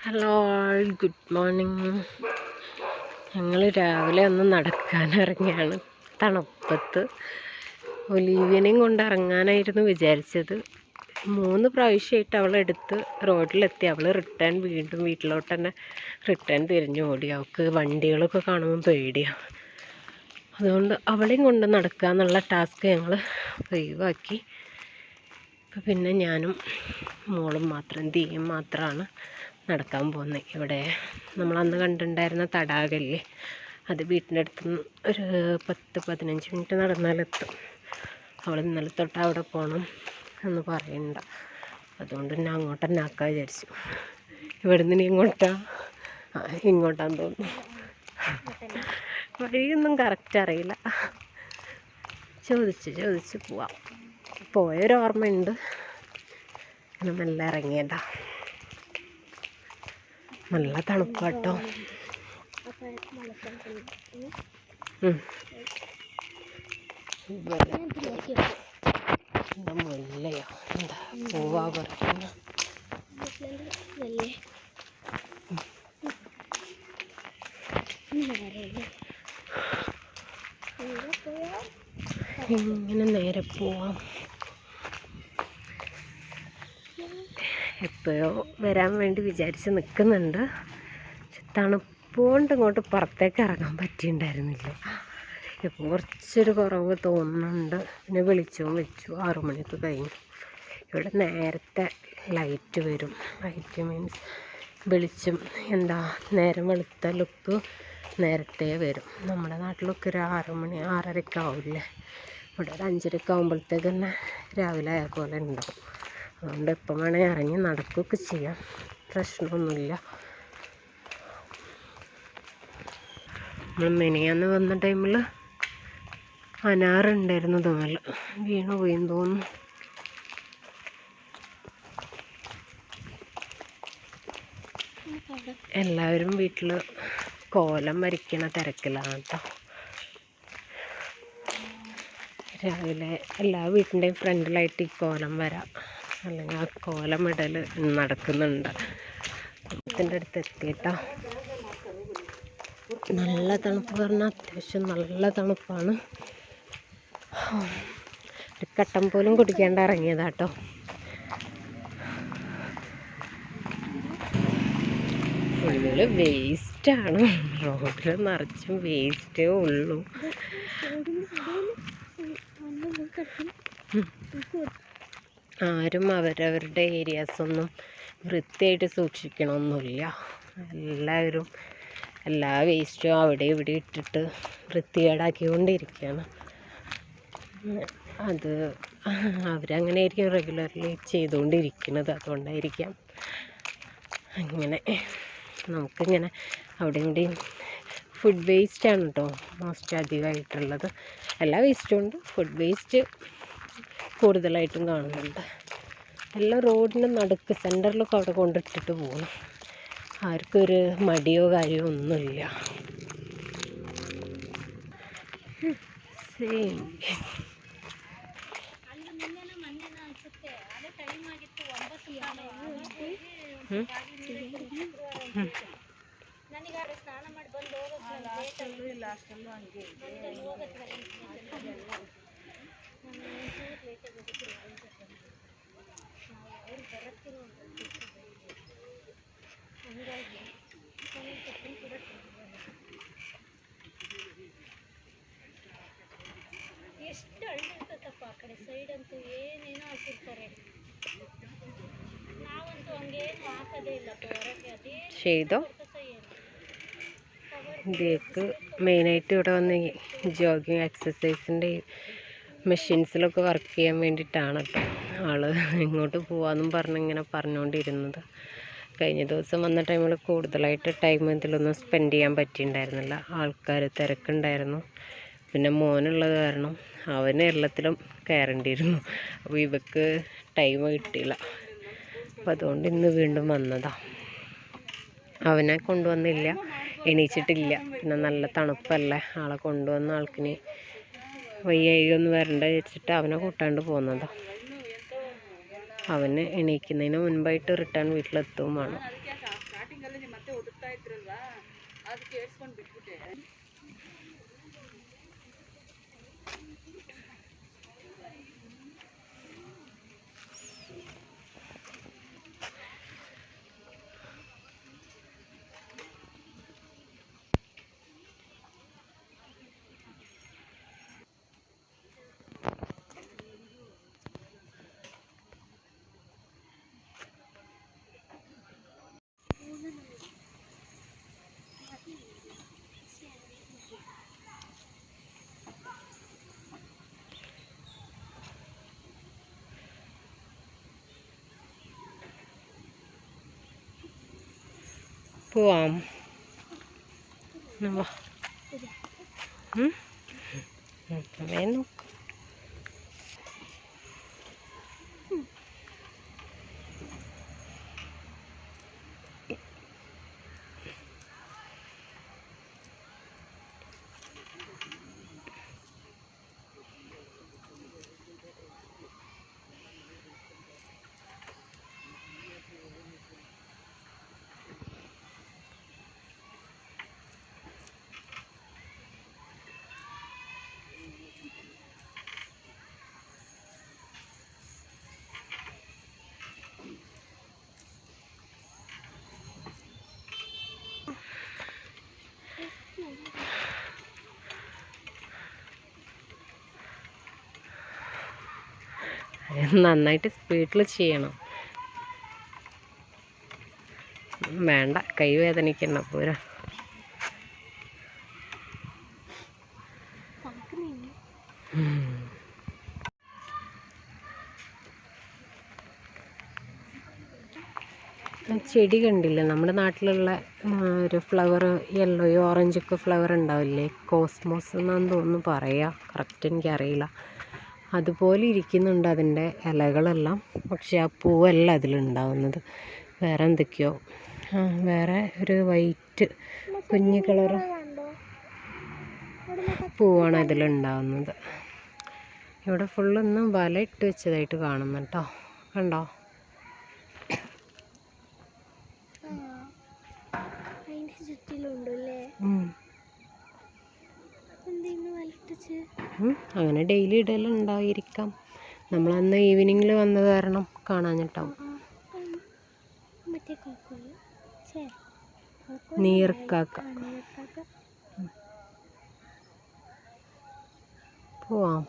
Hello good morning ഞങ്ങൾ രാവിലെ ഒന്ന് നടക്കാനിറങ്ങിയാണ് തണുപ്പത്ത്. ഒലീവിയനെയും കൊണ്ട് ഇറങ്ങാനായിരുന്നു വിചാരിച്ചത്. മൂന്ന് പ്രാവശ്യമായിട്ട് അവളെടുത്ത് റോഡിലെത്തി. അവൾ റിട്ടേൺ വീണ്ടും വീട്ടിലോട്ട് തന്നെ റിട്ടേൺ തിരിഞ്ഞു ഓടി. അവൾക്ക് വണ്ടികളൊക്കെ കാണുമ്പോൾ പേടിയാണ് അതുകൊണ്ട് അവളെയും കൊണ്ട് നടക്കുക എന്നുള്ള ടാസ്ക് ഞങ്ങൾ ഒഴിവാക്കി പിന്നെ ഞാനും മോളും മാത്രം തീയും മാത്രമാണ് നടക്കാൻ പോകുന്നത് ഇവിടെ നമ്മൾ അന്ന് കണ്ടിട്ടുണ്ടായിരുന്ന തടാകല്ലേ? അത് വീട്ടിന്റെ അടുത്ത് ഒരു പത്ത് പതിനഞ്ച് മിനിറ്റ് നടന്നാലെത്തും. അവൾ ഇന്നലെ തൊട്ട് അവിടെ പോകണം എന്ന് പറയണ്ട. അതുകൊണ്ട് തന്നെ അങ്ങോട്ട് തന്നെ ആക്കാൻ വിചാരിച്ചു. ഇവിടെ നിന്ന് ഇങ്ങോട്ടാ? ഇങ്ങോട്ടാന്ന് തോന്നുന്നു. വഴിയൊന്നും കറക്റ്റ് അറിയില്ല. ചോദിച്ച് ചോദിച്ച് പോവാം. പോയൊരു ഓർമ്മയുണ്ട്. ഇങ്ങനെ മെല്ലെ ഇറങ്ങിയതാ. നല്ല തണുപ്പാട്ടോ മുല്ലയോ? എന്താ പൂവാ പറയുന്ന ഇങ്ങനെ നേരെ പോവാം. എപ്പോഴോ വരാൻ വേണ്ടി വിചാരിച്ച് നിൽക്കുന്നുണ്ട്. തണുപ്പുകൊണ്ട് ഇങ്ങോട്ട് പുറത്തേക്ക് ഇറങ്ങാൻ പറ്റിയിട്ടുണ്ടായിരുന്നില്ല. ഇപ്പം കുറച്ചൊരു കുറവ് തോന്നുന്നുണ്ട്. പിന്നെ വെളിച്ചവും വെച്ചു. ആറു കഴിഞ്ഞു. ഇവിടെ നേരത്തെ ലൈറ്റ് വരും. ലൈറ്റ് മീൻസ് വെളിച്ചം എന്താ? നേരം വെളുത്ത ലുക്ക് നേരത്തെ വരും. നമ്മുടെ നാട്ടിലൊക്കെ ഒരു ആറ് മണി ആറരയ്ക്ക് ആവില്ലേ ഇവിടെ ഒരു അഞ്ചരയ്ക്ക് ആകുമ്പോഴത്തേക്ക് തന്നെ രാവിലെ ആയ പോലെ ഉണ്ടാവും. അതുകൊണ്ട് എപ്പം വേണേ ഇറങ്ങി നടക്കുകയൊക്കെ ചെയ്യാം. പ്രശ്നമൊന്നുമില്ല. നമ്മൾ മെനിയാന്ന് വന്ന ടൈമിൽ അനാറുണ്ടായിരുന്നു തമ്മിൽ വീണു പോയെന്ന് തോന്നുന്നു. എല്ലാവരും വീട്ടിൽ കോലം വരയ്ക്കണ തിരക്കിലാണ് കേട്ടോ രാവിലെ എല്ലാ വീട്ടിന്റെയും ഫ്രണ്ടിലായിട്ട് ഈ കോലം വരാം. അല്ലെങ്കിൽ ആ കോലമിടൽ നടക്കുന്നുണ്ട്. ഇതിന്റെ അടുത്ത് എത്തിയിട്ടാ. നല്ല തണുപ്പ് പറഞ്ഞാൽ അത്യാവശ്യം നല്ല തണുപ്പാണ്. ഒരു കട്ടൻ പോലും കുടിക്കാണ്ട് ഇറങ്ങിയതാട്ടോ. ഫുള്ള് വേസ്റ്റാണ്. റോഡിൽ നിറച്ചും വേസ്റ്റേ ഉള്ളൂ. ആരും അവരവരുടെ ഏരിയാസൊന്നും വൃത്തിയായിട്ട് സൂക്ഷിക്കണമൊന്നുമില്ല. എല്ലാവരും എല്ലാ വേസ്റ്റും അവിടെ ഇവിടെ ഇട്ടിട്ട് വൃത്തികേടാക്കിക്കൊണ്ടിരിക്കുകയാണ്. അത് അവരങ്ങനെ ആയിരിക്കും റെഗുലർലി ചെയ്തുകൊണ്ടിരിക്കുന്നത്. അതുകൊണ്ടായിരിക്കാം അങ്ങനെ നമുക്കിങ്ങനെ അവിടെയും ഇവിടെയും ഫുഡ് വേസ്റ്റാണ് കേട്ടോ മോസ്റ്റ് അധികമായിട്ടുള്ളത്. എല്ലാ വേസ്റ്റും ഉണ്ട്. ഫുഡ് വേസ്റ്റ് കൂടുതലായിട്ടും കാണുന്നുണ്ട്. എല്ലാം റോഡിന്റെ നടുക്ക് സെന്ററിലൊക്കെ അവിടെ കൊണ്ടിട്ടിട്ട് പോകുന്നു ആർക്കും ഒരു മടിയോ കാര്യമോ ഒന്നുമില്ല. സെയിം ಎಷ್ಟು ಹಳ್ಳಿರ್ತೈತಪ್ಪ ಆ ಕಡೆ ಸೈಡ್ ಅಂತೂ ಏನೇನೋ ಹಾಕಿರ್ತಾರೆ ನಾವಂತೂ ಹಂಗೇನು ಹಾಕೋದೇ ಇಲ್ಲ ಹೊರಗೆ ಅದೇ ചെയ്തോ ಕೆಲಸ ಏನು ഇതിലേക്ക് മെയിനായിട്ട് ഇവിടെ വന്ന് ജോഗിങ് എക്സസൈസിൻ്റെ മെഷീൻസിലൊക്കെ വർക്ക് ചെയ്യാൻ വേണ്ടിയിട്ടാണ് കേട്ടോ ആൾ ഇങ്ങോട്ട് പോവാന്നും പറഞ്ഞ് ഇങ്ങനെ പറഞ്ഞുകൊണ്ടിരുന്നത് കഴിഞ്ഞ ദിവസം വന്ന ടൈമിൽ കൂടുതലായിട്ട് ടൈം ഇതിലൊന്നും സ്പെൻഡ് ചെയ്യാൻ പറ്റിയിട്ടുണ്ടായിരുന്നില്ല ആൾക്കാർ തിരക്കുണ്ടായിരുന്നു. പിന്നെ മോനുള്ളത് കാരണം അവന് എല്ലാത്തിലും കയറേണ്ടിയിരുന്നു അപ്പോൾ ഇവക്ക് ടൈം കിട്ടിയില്ല. അപ്പോൾ അതുകൊണ്ട് ഇന്ന് വീണ്ടും വന്നതാണ് അവനെ കൊണ്ടുവന്നില്ല. എണീച്ചിട്ടില്ല. പിന്നെ നല്ല തണുപ്പല്ലേ? ആളെ കൊണ്ടുവന്ന ആൾക്കിന് വയ്യായികയൊന്നും വരണ്ട വെച്ചിട്ട് അവനെ കൂട്ടാണ്ട് പോകുന്നതാ അവന് എണീക്കുന്നതിന് മുൻപായിട്ട് റിട്ടേൺ വീട്ടിലെത്തും വേണം. พวมนั่นบ่หืมเมนู നന്നായിട്ട് സ്പീഡിൽ ചെയ്യണം. വേണ്ട കൈ വേദനിക്കണ്ട പോരാ. ചെടി കണ്ടില്ലേ? നമ്മുടെ നാട്ടിലുള്ള ഒരു ഫ്ലവർ യെല്ലോയോ ഓറഞ്ചൊക്കെ ഫ്ലവർ ഉണ്ടാവില്ലേ? കോസ്മോസ് എന്നാന്ന് തോന്നുന്നു. പറയുക കറക്റ്റ് എനിക്കറിയില്ല. അതുപോലെ ഇരിക്കുന്നുണ്ട് അതിന്റെ ഇലകളെല്ലാം. പക്ഷെ ആ പൂവല്ല അതിലുണ്ടാവുന്നത്. വേറെ എന്തൊക്കെയോ. വേറെ ഒരു വൈറ്റ് കുഞ്ഞ് കളർ പൂവാണ് അതിലുണ്ടാവുന്നത്. ഇവിടെ ഫുള്ളൊന്നും വല ഇട്ട് വെച്ചതായിട്ട് കാണുന്നുണ്ടോ കണ്ടോ? അങ്ങനെ ഡെയിലി ഇടലുണ്ടായിരിക്കാം നമ്മളന്ന് ഈവനിങ്ങിൽ വന്നത് കാരണം കാണാഞ്ഞിട്ടാവും നീർക്കാക്ക. പോവാം.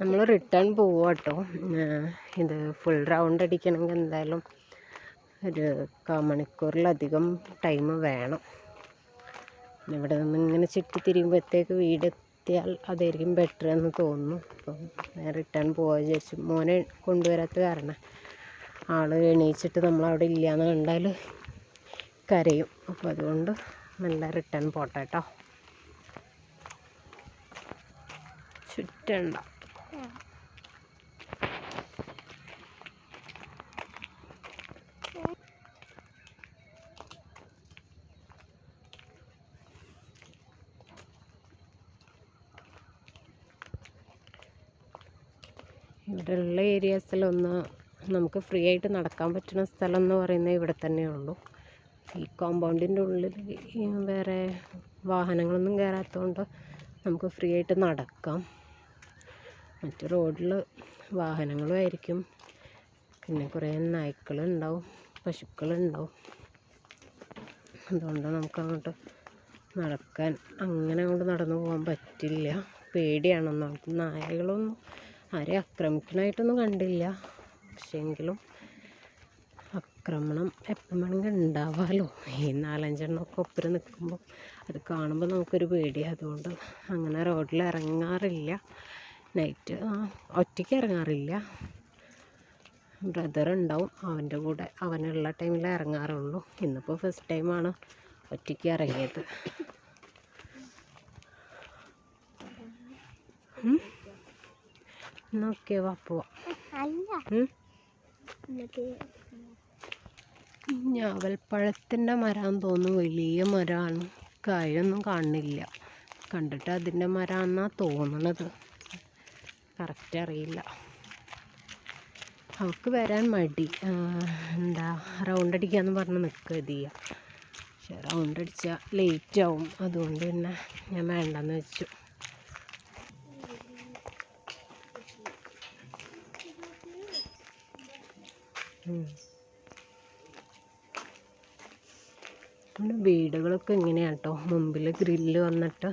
നമ്മൾ റിട്ടേൺ പോവുക കേട്ടോ ഇത് ഫുൾ റൗണ്ട് അടിക്കണമെങ്കിൽ എന്തായാലും ഒരു കാമണിക്കൂറിലധികം ടൈം വേണം. ഇവിടെ നിന്ന് ഇങ്ങനെ ചുറ്റി തിരിയുമ്പോഴത്തേക്ക് വീടെത്തിയാൽ അതായിരിക്കും ബെറ്റർ എന്ന് തോന്നുന്നു. അപ്പം റിട്ടേൺ പോവാ വിചാരിച്ചു. മോനെ കൊണ്ടുവരാത്ത കാരണം ആൾ എണീച്ചിട്ട് നമ്മളവിടെ ഇല്ലയെന്ന് കണ്ടാൽ കരയും. അപ്പോൾ അതുകൊണ്ട് നല്ല റിട്ടേൺ പോട്ടെ കേട്ടോ ചുറ്റണ്ട. ഇവിടെയുള്ള ഏരിയാസിലൊന്ന് നമുക്ക് ഫ്രീ ആയിട്ട് നടക്കാൻ പറ്റുന്ന സ്ഥലം എന്ന് പറയുന്നത് ഇവിടെ തന്നെ ഉള്ളൂ ഈ കോമ്പൗണ്ടിന്റെ ഉള്ളിൽ വേറെ വാഹനങ്ങളൊന്നും കയറാത്തതുകൊണ്ട് നമുക്ക് ഫ്രീ ആയിട്ട് നടക്കാം. മറ്റ് റോഡിൽ വാഹനങ്ങളും ആയിരിക്കും. പിന്നെ കുറേ നായ്ക്കളുണ്ടാവും പശുക്കളുണ്ടാവും. അതുകൊണ്ട് നമുക്ക് അങ്ങോട്ട് നടക്കാൻ അങ്ങനെ അങ്ങോട്ട് നടന്നു പോകാൻ പറ്റില്ല. പേടിയാണ്. നമുക്ക് നായകളൊന്നും ആരെയും ആക്രമിക്കണമായിട്ടൊന്നും കണ്ടില്ല. പക്ഷേങ്കിലും ആക്രമണം എപ്പം വേണമെങ്കിൽ ഉണ്ടാവാമല്ലോ ഈ നാലഞ്ചെണ്ണമൊക്കെ ഒപ്പരം നിൽക്കുമ്പോൾ അത് കാണുമ്പോൾ നമുക്കൊരു പേടിയാണ് അതുകൊണ്ട് അങ്ങനെ റോഡിൽ ഇറങ്ങാറില്ല. നൈറ്റ് ഒറ്റയ്ക്ക് ഇറങ്ങാറില്ല. ബ്രദർ ഉണ്ടാവും. അവന്റെ കൂടെ അവനുള്ള ടൈമിൽ ഇറങ്ങാറുള്ളൂ. ഇന്നിപ്പോൾ ഫസ്റ്റ് ടൈമാണ് ഒറ്റയ്ക്ക് ഇറങ്ങിയത്. എന്നാൽ ഓക്കെ വാ പോവാം ഞാവൽപ്പഴത്തിന്റെ മരം തോന്നുന്നു. വലിയ മരമാണ് കായൊന്നും കാണുന്നില്ല. കണ്ടിട്ട് അതിന്റെ മരമാണെന്നാണ് തോന്നണത്. കറക്റ്റ് അറിയില്ല. അവൾക്ക് വരാൻ മടി. എന്താ റൗണ്ട് അടിക്കാന്ന് പറഞ്ഞ് നിൽക്കുക ചെയ്യുക പക്ഷെ റൗണ്ട് അടിച്ചാൽ ലേറ്റ് ആവും. അതുകൊണ്ട് തന്നെ ഞാൻ വേണ്ടെന്ന് വെച്ചു. വീടുകളൊക്കെ ഇങ്ങനെയാണ് കേട്ടോ മുമ്പിൽ ഗ്രില്ല് വന്നിട്ട്